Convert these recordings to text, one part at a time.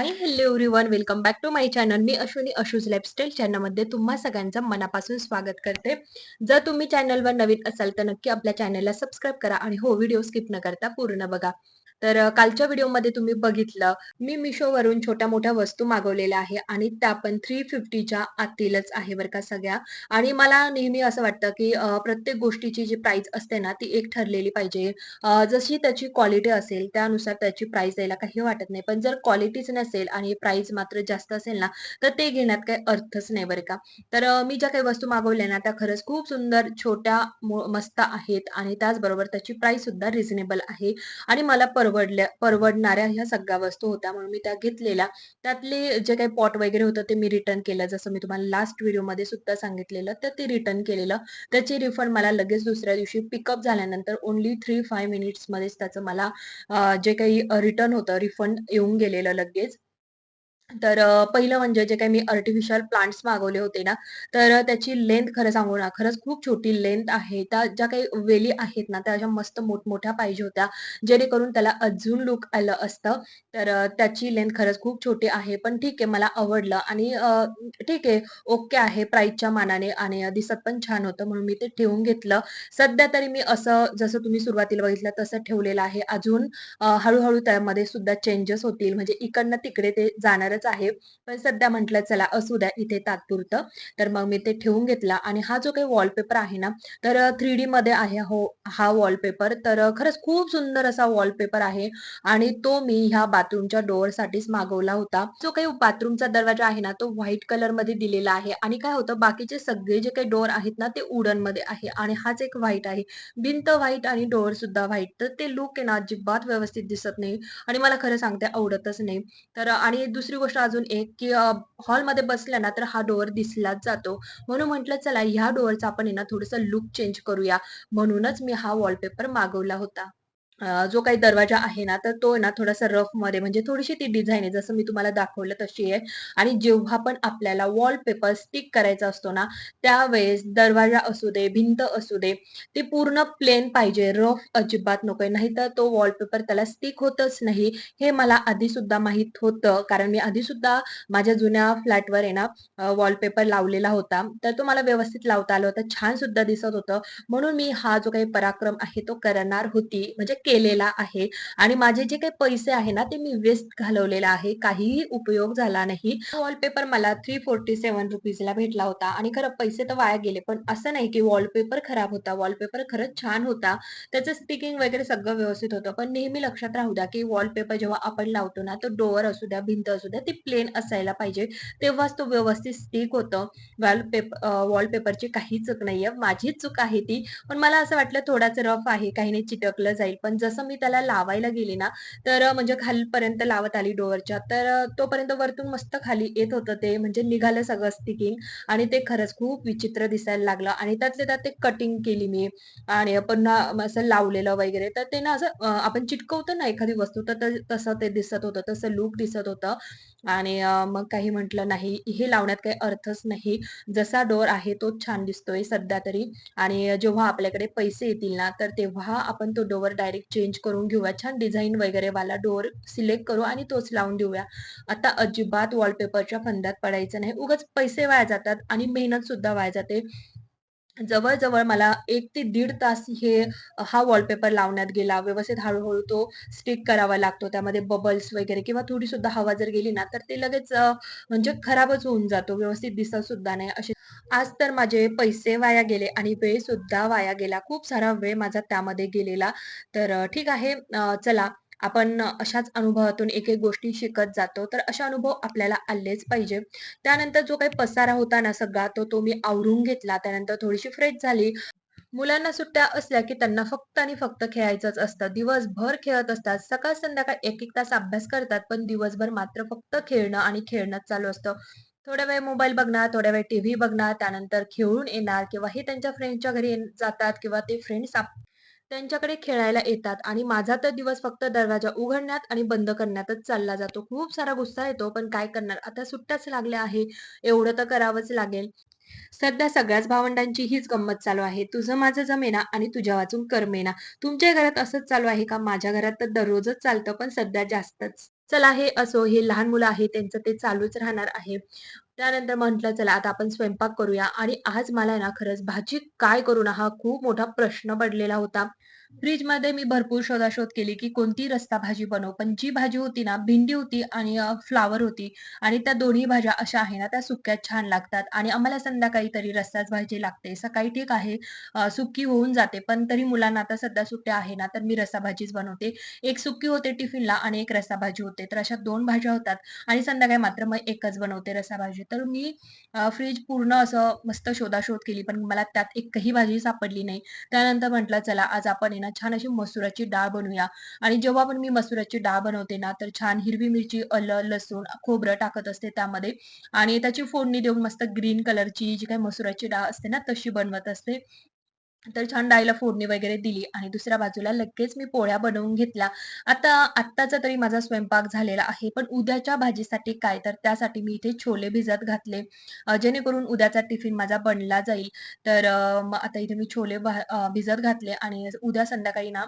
Hi hello everyone welcome back to my channel me Ashwini Ashu's lifestyle चॅनलमध्ये तुम्हा सगळ्यांचं मनापासून स्वागत करते. जर तुम्ही चॅनलवर नवीन असाल तर नक्की आपल्या चॅनलला सबस्क्राईब करा आणि हो व्हिडिओ स्किप न करता पूर्ण बघा. तर कालच्या व्हिडिओमध्ये तुम्ही बघितलं मी मिशोवरून छोट्या मोठ्या वस्तू मागवलेल्या आहे आणि त्या पण थ्री फिफ्टीच्या आतीलच आहे बरं का सगळ्या. आणि मला नेहमी असं वाटतं की प्रत्येक गोष्टीची जी प्राइस असते ना ती एक ठरलेली पाहिजे. जशी त्याची क्वालिटी असेल त्यानुसार त्याची प्राइस द्यायला काही वाटत नाही. पण जर क्वालिटीच नसेल आणि प्राइस मात्र जास्त असेल ना तर ते घेण्यात काही अर्थच नाही बरं का. तर मी ज्या काही वस्तू मागवल्या ना त्या खरंच खूप सुंदर छोट्या मस्त आहेत आणि त्याचबरोबर त्याची प्राइस सुद्धा रिझनेबल आहे. आणि मला परवडल्या परवडणाऱ्या ह्या सगळ्या वस्तू होत्या म्हणून मी त्या घेतलेल्या. त्यातले जे काही पॉट वगैरे होतं ते मी रिटर्न केलं. जसं मी तुम्हाला लास्ट व्हिडिओमध्ये सुद्धा सांगितलेलं तर ते रिटर्न केलेलं. त्याची रिफंड मला लगेच दुसऱ्या दिवशी पिकअप झाल्यानंतर ओनली थ्री फाय मिनिट्समध्येच त्याचं मला जे काही रिटर्न होतं रिफंड येऊन गेलेलं लगेच. तर पहिलं म्हणजे जे काही मी आर्टिफिशियल प्लांट्स मागवले होते ना, तर त्याची लेंथ खरं सांगू ना, खरंच खूप छोटी लेंथ आहे. त्या ज्या काही वेली आहेत ना, त्या अशा मस्त मोठमोठ्या पाहिजे होत्या, जेणेकरून त्याला अजून लुक आलं असतं. तर त्याची लेंथ खरंच खूप छोटी आहे, पण ठीक आहे मला आवडलं आणि ठीक आहे, ओके आहे प्राईसच्या मानाने आणि दिसत पण छान होतं म्हणून मी ते ठेवून घेतलं. सध्या तरी मी असं जसं तुम्ही सुरुवातीला बघितलं तसं ठेवलेलं आहे. अजून हळूहळू त्यामध्ये सुद्धा चेंजेस होतील म्हणजे इकडनं तिकडे ते जाणारच आहे. पण सध्या म्हटलं चला असू द्या इथे तात्पुरतं. तर मग मी ते ठेवून घेतला आणि हा जो काही वॉलपेपर आहे ना, तर थ्री डी मध्ये आहे हो हा वॉलपेपर. तर खरंच खूप सुंदर असा वॉलपेपर आहे आणि तो मी ह्या बाथरूमच्या डोअरसाठीच मागवला होता. जो काही बाथरूमचा दरवाजा आहे ना, तो व्हाईट कलरमध्ये दिलेला आहे आणि काय होतं बाकीचे सगळे जे काही डोअर आहेत ना, ते उडनमध्ये आहे आणि हाच एक व्हाईट आहे. भिंत व्हाईट आणि डोअर सुद्धा व्हाईट. तर ते लुक आहे ना अजिबात व्यवस्थित दिसत नाही आणि मला खरं सांगते आवडतच नाही. तर आणि दुसरी गोष्ट अजून एक, की हॉलमध्ये बसल्या ना तर हा डोअर दिसलाच जातो. म्हणून म्हटलं चला ह्या डोअरचा आपण ना थोडंसं लुक चेंज करूया. म्हणूनच मी हा वॉलपेपर मागवला होता. जो काही दरवाजा आहे ना, तर तो ना थोडासा रफमध्ये म्हणजे थोडीशी ती डिझाईन आहे, जसं मी तुम्हाला दाखवलं तशी आहे. आणि जेव्हा पण आपल्याला वॉलपेपर स्टिक करायचा असतो ना, त्यावेळेस दरवाजा असू दे, भिंत असू दे, ते पूर्ण प्लेन पाहिजे, रफ अजिबात नकोय. नाहीतर तो वॉलपेपर त्याला स्टिक होतच नाही. हे मला आधी सुद्धा माहीत होतं, कारण मी आधी सुद्धा माझ्या जुन्या फ्लॅटवर आहे ना, वॉलपेपर लावलेला होता. तर तो मला व्यवस्थित लावता आला होता. छान सुद्धा दिसत होतं. म्हणून मी हा जो काही पराक्रम आहे तो करणार होती, म्हणजे केलेला आहे आणि माझे जे काही पैसे आहे ना, ते मी वेस्ट घालवलेला आहे. काहीही उपयोग झाला नाही. वॉलपेपर मला ₹347 ला भेटला होता आणि खरं पैसे तर वाया गेले. पण असं नाही की वॉलपेपर खराब होता. वॉलपेपर खरंच छान होता. त्याचं स्टिकिंग वगैरे सगळं व्यवस्थित होतं. पण नेहमी लक्षात राहू द्या, की वॉलपेपर जेव्हा आपण लावतो ना, तो डोअर असू द्या, भिंत असू द्या, ती प्लेन असायला पाहिजे. तेव्हाच तो व्यवस्थित स्टिक होतं. वॉलपेपर वॉलपेपरची काही चूक नाहीये. माझीच चूक आहे ती. पण मला असं वाटलं थोडाच रफ आहे, काही नाही चिटकलं जाईल. पण जसं मी त्याला लावायला गेली ना, तर म्हणजे खालपर्यंत लावत आली डोअरच्या, तर तोपर्यंत वरतून मस्त खाली येत होतं ते, म्हणजे निघालं सगळं स्टिकिंग आणि ते खरंच खूप विचित्र दिसायला लागलं आणि त्यातले त्यात ते कटिंग केली मी आणि पुन्हा असं लावलेलं वगैरे, तर ते ना असं आपण चिटकवतो ना एखादी वस्तू, तर तसं ते दिसत होतं, तसं लूक दिसत होतं आणि मग काही म्हटलं नाही, हे लावण्यात काही अर्थच नाही. जसा डोअर आहे तोच छान दिसतोय सध्या तरी आणि जेव्हा आपल्याकडे पैसे येतील ना, तर तेव्हा आपण तो डोअर डायरेक्ट चेंज करून घेऊया. छान डिझाईन वगैरे वाला डोअर सिलेक्ट करू आणि तोच लावून देऊया. आता अजिबात वॉलपेपरच्या फंद्यात पडायचं नाही. उगाच पैसे वाया जातात आणि मेहनत सुद्धा वाया जाते. जवळजवळ मला एक ते दीड तास हे हा वॉलपेपर लावण्यात गेला. व्यवस्थित हळूहळू तो स्टिक करावा लागतो. त्यामध्ये बबल्स वगैरे किंवा थोडी सुद्धा हवा जर गेली ना, तर ते लगेच म्हणजे खराबच होऊन जातो. व्यवस्थित दिसत सुद्धा नाही. असे आज तर माझे पैसे वाया गेले आणि वेळ सुद्धा वाया गेला. खूप सारा वेळ माझा त्यामध्ये गेलेला. तर ठीक आहे. चला आपण अशाच अनुभवातून एक-एक गोष्टी शिकत जातो. तर असे अनुभव आपल्याला आलेच पाहिजे. त्यानंतर जो काही पसारा होता ना सगळा, तो तो मी आवरून घेतला. त्यानंतर थोडीशी फ्रेश झाली. मुलांना सुट्ट्या असल्या, की त्यांना फक्त आणि फक्त खेळायचंच असतं. दिवसभर खेळत असतात. सकाळ संध्याकाळ 1-1 तास अभ्यास करतात, पण दिवसभर मात्र फक्त खेळणं आणि खेळणंच चालू असतं. थोड्या वेळ मोबाईल बघणार, थोड्या वेळ टीव्ही बघणार, त्यानंतर खेळून येणार किंवा हे त्यांच्या फ्रेंडच्या घरी जातात किंवा ते फ्रेंड्स त्यांच्याकडे खेळायला येतात आणि माझा तर दिवस फक्त दरवाजा उघडण्यात आणि बंद करण्यातच चालला जातो. खूप सारा गुस्सा येतो, पण काय करणार? आता सुट्ट्याच लागल्या आहे, एवढं तर करावंच लागेल. सध्या सगळ्याच भावंडांची हीच गंमत चालू आहे. तुझं माझं जमेना आणि तुझ्या वाचून करमेना. तुमच्या घरात असंच चालू आहे का? माझ्या घरात तर दररोजच चालतं, पण सध्या जास्तच. चला हे असो, हे लहान मुलं आहे त्यांचं ते चालूच राहणार आहे. त्यानंतर म्हटलं चला आता आपण स्वयंपाक करूया आणि आज मला ना खरंच भाजी काय करू ना हा खूप मोठा प्रश्न पडलेला होता. फ्रिजमध्ये मी भरपूर शोधाशोध केली, की कोणती रस्ता भाजी बनवू. पण जी भाजी होती ना, भेंडी होती आणि फ्लावर फ्लॉवर होती आणि त्या दोन्ही भाज्या अशा आहे ना, त्या सुक्यात छान लागतात आणि आम्हाला संध्याकाळी तरी रस्साच भाजी लागते. सकाळी ठीक आहे सुक्की सुकी होऊन जाते, पण तरी मुलांना आता सध्या सुट्ट्या आहे ना, तर मी रस्सा भाजीच बनवते. एक सुकी होते टिफिनला आणि एक रस्सा भाजी होते. तर अशा दोन भाज्या होतात आणि संध्याकाळी मात्र मग एकच बनवते रस्सा भाजी. तर मी फ्रीज पूर्ण असं मस्त शोधाशोध केली, पण मला त्यात एकही भाजी सापडली नाही. त्यानंतर म्हटलं चला आज आपण ना छान अशी मसुराची डाळ बनवूया आणि जेव्हा पण मी मसुराची डाळ बनवते ना तर छान हिरवी मिरची, अल लसूण, खोबरं टाकत असते त्यामध्ये आणि त्याची फोडणी देऊन मस्त ग्रीन कलरची जी काही मसुराची डाळ असते ना तशी बनवत असते. तर छान डाळीला फोडणी वगैरे दिली आणि दुसऱ्या बाजूला लगेच मी पोळ्या बनवून घेतल्या. आता आत्ताचा तरी माझा स्वयंपाक झालेला आहे. पण उद्याच्या भाजीसाठी काय, तर त्यासाठी मी इथे छोले भिजत घातले. जेणेकरून उद्याचा टिफिन माझा बनला जाईल. तर मग आता इथे मी छोले भा भिजत घातले आणि उद्या संध्याकाळी ना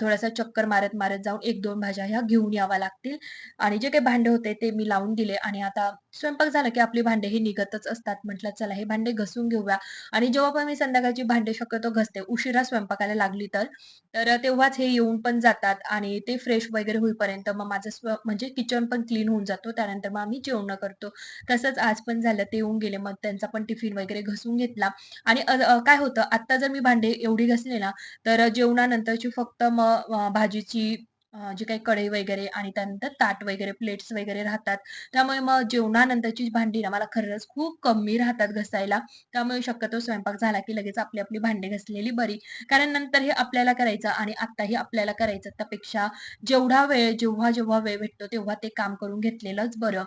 थोडासा चक्कर मारत-मारत जाऊन 1-2 भाज्या ह्या घेऊन याव्या लागतील आणि जे काही भांडे होते ते मी लावून दिले आणि आता स्वयंपाक झाला की आपली भांडे हे निघतच असतात. म्हटलं चला हे भांडे घसून घेऊया आणि जेव्हा पण मी संध्याकाळची भांडे शक्यतो घसते उशिरा स्वयंपाकाला लागली तर, तर तेव्हाच हे येऊन पण जातात आणि ते फ्रेश वगैरे होईपर्यंत मग माझं स्व म्हणजे किचन पण क्लीन होऊन जातो. त्यानंतर मग आम्ही जेवणं करतो. तसंच आज पण झालं. ते येऊन गेले. मग त्यांचा पण टिफिन वगैरे घसून घेतला आणि काय होतं आत्ता जर मी भांडे एवढी घसले ना, तर जेवणानंतरची फक्त मग भाजीची अ, जी काही कढई वगैरे आणि त्यानंतर ताट वगैरे, प्लेट्स वगैरे राहतात. त्यामुळे मग जेवणानंतरची भांडी ना मला खरंच खूप कमी राहतात घासायला. त्यामुळे शक्यतो स्वयंपाक झाला की लगेच आपली आपली भांडी घासलेली बरी. कारण नंतर हे आपल्याला करायचं आणि आत्ताही आपल्याला करायचं. त्यापेक्षा जेवढा वेळ जेव्हा, जेव्हा वेळ भेटतो तेव्हा ते काम करून घेतलेलंच बरं.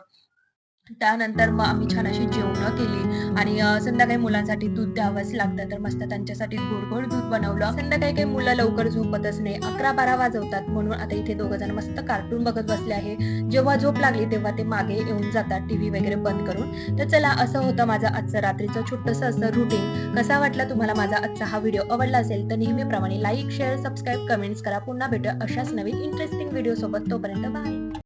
त्यानंतर मग आम्ही छान अशी जेवणं केली आणि संध्याकाळी मुलांसाठी दूध द्यावंच लागतं, तर मस्त त्यांच्यासाठी गोड-गोड दूध बनवलं. संध्याकाळी काही मुलं लवकर झोपतच नाही. 11-12 वाजवतात म्हणून आता इथे दोघं जण मस्त कार्टून बघत बसले आहे. जेव्हा झोप लागली तेव्हा ते मागे येऊन जातात टीव्ही वगैरे बंद करून. तर चला असं होतं माझं आजचं रात्रीचं छोटंसं असं रुटीन. कसा वाटला तुम्हाला माझा आजचा हा व्हिडिओ? आवडला असेल तर नेहमीप्रमाणे लाईक, शेअर, सबस्क्राईब, कमेंट्स करा. पुन्हा भेटू अशाच नवीन इंटरेस्टिंग व्हिडिओ सोबत. तोपर्यंत बाय.